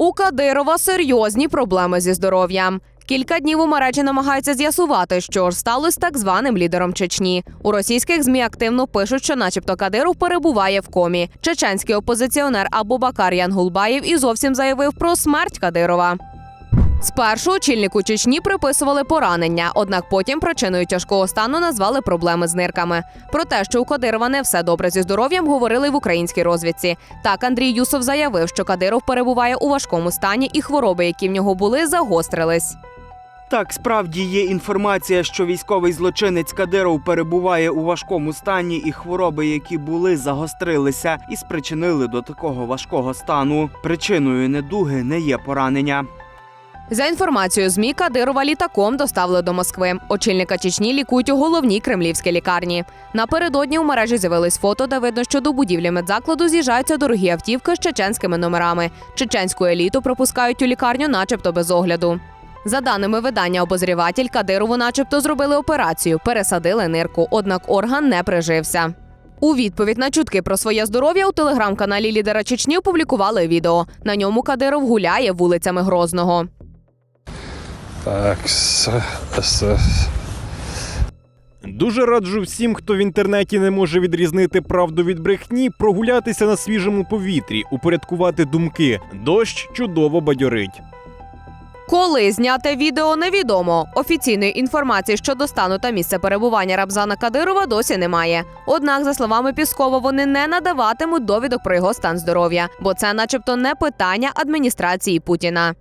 У Кадирова серйозні проблеми зі здоров'ям. Кілька днів у мережі намагаються з'ясувати, що ж сталося з так званим лідером Чечні. У російських змі активно пишуть, що, начебто, Кадиров перебуває в комі. Чеченський опозиціонер Абубакар Янгулбаєв і зовсім заявив про смерть Кадирова. Спершу очільнику Чечні приписували поранення, однак потім причиною тяжкого стану назвали проблеми з нирками. Про те, що у Кадирова не все добре зі здоров'ям, говорили в українській розвідці. Так Андрій Юсов заявив, що Кадиров перебуває у важкому стані, і хвороби, які в нього були, загострились. Так, справді є інформація, що військовий злочинець Кадиров перебуває у важкому стані, і хвороби, які були, загострилися і спричинили до такого важкого стану. Причиною недуги не є поранення. За інформацією ЗМІ, Кадирова літаком доставили до Москви. Очільника Чечні лікують у головній кремлівській лікарні. Напередодні у мережі з'явились фото, де видно, що до будівлі медзакладу з'їжджаються дорогі автівки з чеченськими номерами. Чеченську еліту пропускають у лікарню, начебто без огляду. За даними видання обозріватель, Кадирову начебто зробили операцію, пересадили нирку, однак орган не прижився. У відповідь на чутки про своє здоров'я у телеграм-каналі лідера Чечні опублікували відео. На ньому Кадиров гуляє вулицями Грозного. Так, с, с, Дуже раджу всім, хто в інтернеті не може відрізнити правду від брехні, прогулятися на свіжому повітрі, упорядкувати думки. Дощ чудово бадьорить. Коли зняте відео невідомо. Офіційної інформації щодо стану та місця перебування Рабзана Кадирова досі немає. Однак, за словами Піскова, вони не надаватимуть довідок про його стан здоров'я, бо це, начебто, не питання адміністрації Путіна.